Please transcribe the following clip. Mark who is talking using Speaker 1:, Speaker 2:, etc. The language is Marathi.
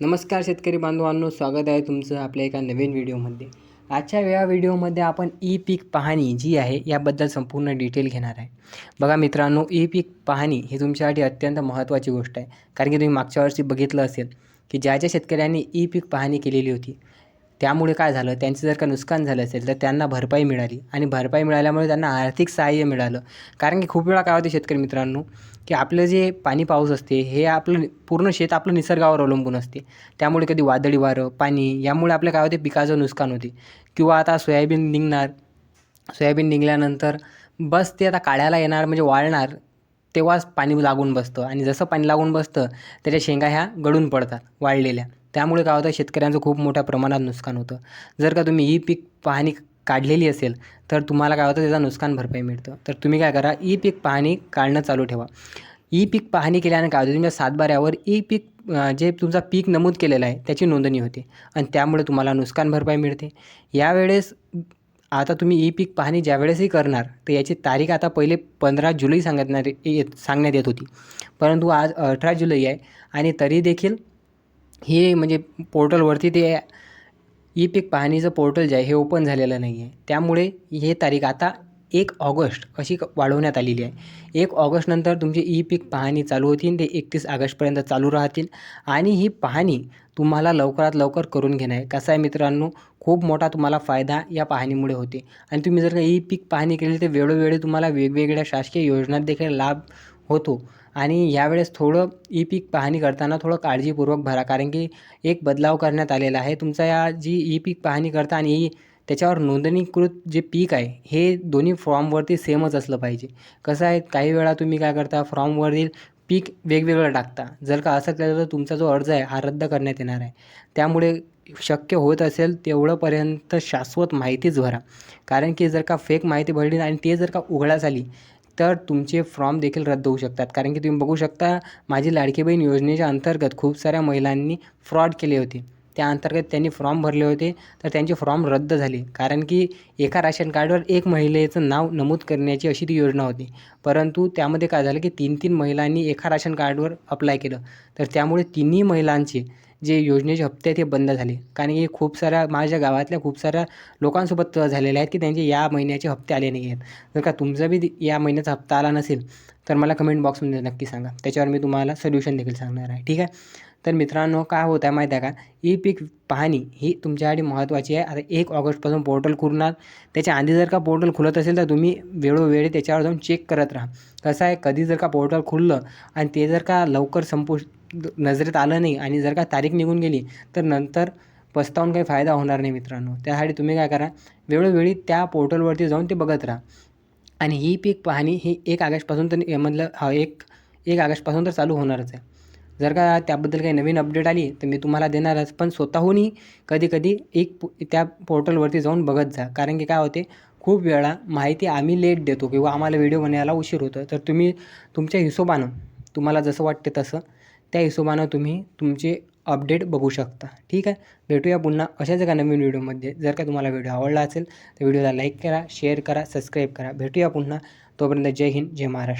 Speaker 1: नमस्कार शेतकरी बांधवांनो स्वागत आहे तुमचं आपल्या एका नवीन व्हिडिओमध्ये. आजच्या या व्हिडिओमध्ये आपण ई पीक पाहणी जी आहे याबद्दल संपूर्ण डिटेल घेणार आहे. बघा मित्रांनो ई पीक पाहणी ही तुमच्यासाठी अत्यंत महत्त्वाची गोष्ट आहे. कारण की तुम्ही मागच्या वर्षी बघितलं असेल की ज्या ज्या शेतकऱ्यांनी ई पीक पाहणी केलेली होती त्यामुळे काय झालं? त्यांचं जर का नुकसान झालं असेल तर त्यांना भरपाई मिळाली. आणि भरपाई मिळाल्यामुळे त्यांना आर्थिक सहाय्य मिळालं. कारण की खूप वेळा काय होते शेतकरी मित्रांनो की आपलं जे पाणी पाऊस असते हे आपलं पूर्ण शेत आपलं निसर्गावर अवलंबून असते. त्यामुळे कधी वादळी वारं पाणी यामुळे आपल्या काय होते? पिकाचं नुकसान होते. किंवा आता सोयाबीन निघणार सोयाबीन निघाल्यानंतर बस ते आता काढायला येणार म्हणजे वाळणार तेव्हाच पाणी लागून बसतं. आणि जसं पाणी लागून बसतं त्याच्या शेंगा ह्या गळून पडतात वाळलेल्या. त्यामुळे काय होतं? शेतकऱ्यांचं खूप मोठ्या प्रमाणात नुकसान होतं. जर का तुम्ही ही पीक पाहणी काढलेली असेल तर तुम्हाला काय होतं त्याचं नुकसान भरपाई मिळतं. तर तुम्ही काय करा ई पीक पाहणी काढणं चालू ठेवा. ई पीक पाहणी केल्याने काय होतं तुमच्या सातबाऱ्यावर ई पीक जे तुमचा पीक नमूद केलेलं आहे त्याची नोंदणी होते. आणि त्यामुळे तुम्हाला नुकसान भरपाई मिळते. यावेळेस आता तुम्ही ई पीक पाहणी ज्यावेळेसही करणार तर याची तारीख आता पहिले पंधरा जुलै सांगणार येत सांगण्यात येत होती. परंतु आज अठरा जुलै आहे आणि तरी देखील हे म्हणजे पोर्टलवरती ते ई पीक पाहणीचं पोर्टल जे आहे हे ओपन झालेलं नाही आहे त्यामुळे हे तारीख आता एक ऑगस्ट अशी क वाढवण्यात आलेली आहे. एक ऑगस्टनंतर तुमची ई पीक पाहणी चालू होतील ते एकतीस ऑगस्टपर्यंत चालू राहतील आणि ही पाहणी तुम्हाला लवकरात लवकर करून घेणं आहे कसं आहे मित्रांनो खूप मोठा तुम्हाला फायदा या पाहणीमुळे होते. आणि तुम्ही जर का ई पीक पाहणी केली तर वेळोवेळी तुम्हाला वेगवेगळ्या शासकीय योजनात देखील लाभ होतो. आणि यावेळेस थोडं ई पीक पाहणी करताना थोडं काळजीपूर्वक भरा. कारण की एक बदलाव करण्यात आलेला आहे. तुमचा या जी ई पीक पाहणी करता आणि त्याच्यावर नोंदणीकृत जे पीक आहे हे दोन्ही फॉर्मवरती सेमच असलं पाहिजे. कसं आहे काही वेळा तुम्ही काय करता फॉर्मवरील पीक वेगवेगळं टाकता. जर का असं केलं तर तुमचा जो अर्ज आहे हा रद्द करण्यात येणार आहे. त्यामुळे शक्य होत असेल तेवढंपर्यंत शाश्वत माहितीच भरा. कारण की जर का फेक माहिती भरली आणि ते जर का उघडा आली तर तुमचे फॉर्म देखील रद्द होऊ शकतात. कारण की तुम्ही बघू शकता माझी लाडकी बहीण योजनेच्या अंतर्गत खूप साऱ्या महिलांनी फ्रॉड केले होते. त्या अंतर्गत त्यांनी फॉर्म भरले होते. तर त्यांचे फॉर्म रद्द झाले. कारण की एका राशन कार्डवर एक महिलेचं नाव नमूद करण्याची अशी ती योजना होती. परंतु त्यामध्ये काय झालं की तीन तीन महिलांनी एका राशन कार्डवर अप्लाय केलं. तर त्यामुळे तिन्ही महिलांचे जे योजनेचे हप्ते आहेत ते बंद झाले. कारण की खूप साऱ्या माझ्या गावातल्या खूप साऱ्या लोकांसोबत झालेले आहेत की त्यांचे या महिन्याचे हप्ते आले नाही आहेत. जर का तुमचा बी या महिन्याचा हप्ता आला नसेल तर मला कमेंट बॉक्समध्ये नक्की सांगा. त्याच्यावर मी तुम्हाला सोल्युशन देखील सांगणार आहे. ठीक आहे? तर मित्रांनो काय होत आहे माहीत आहे का? ई पीक पाहणी ही तुमच्यासाठी महत्त्वाची आहे. आता एक ऑगस्टपासून पोर्टल खुलणार. त्याच्या आधी जर का पोर्टल खुलत असेल तर तुम्ही वेळोवेळी त्याच्यावर जाऊन चेक करत राहा. कसं आहे? कधी जर का पोर्टल खुललं आणि ते जर का लवकर संपू नजरेत आलं नाही आणि जर का तारीख निघून गेली तर नंतर पस्तावून काही फायदा होणार नाही मित्रांनो. त्यासाठी तुम्ही काय करा? वेळोवेळी त्या पोर्टलवरती जाऊन ते बघत राहा. आणि ही पीक पाहणी ही एक ऑगस्टपासून तर यामधलं हा एक एक ऑगस्टपासून तर चालू होणारच आहे. जर का त्याबद्दल काही नवीन अपडेट आली तर मी तुम्हाला देणारच. पण स्वतःहूनही कधीकधी एक त्या पोर्टलवरती जाऊन बघत जा. कारण की काय होते खूप वेळा माहिती आम्ही लेट देतो किंवा आम्हाला व्हिडिओ बनवायला उशीर होतं. तर तुम्ही तुमच्या हिशोबानं तुम्हाला जसं वाटते तसं त्या हिशोबानं तुम्ही तुमचे अपडेट बघू शकता. ठीक आहे? भेटूया पुन्हा अशाच एका नवीन व्हिडिओमध्ये जर का तुम्हाला व्हिडिओ आवडला असेल तर व्हिडिओला लाईक करा शेअर करा सबस्क्राईब करा. भेटूया पुन्हा. तोपर्यंत जय हिंद जय महाराष्ट्र.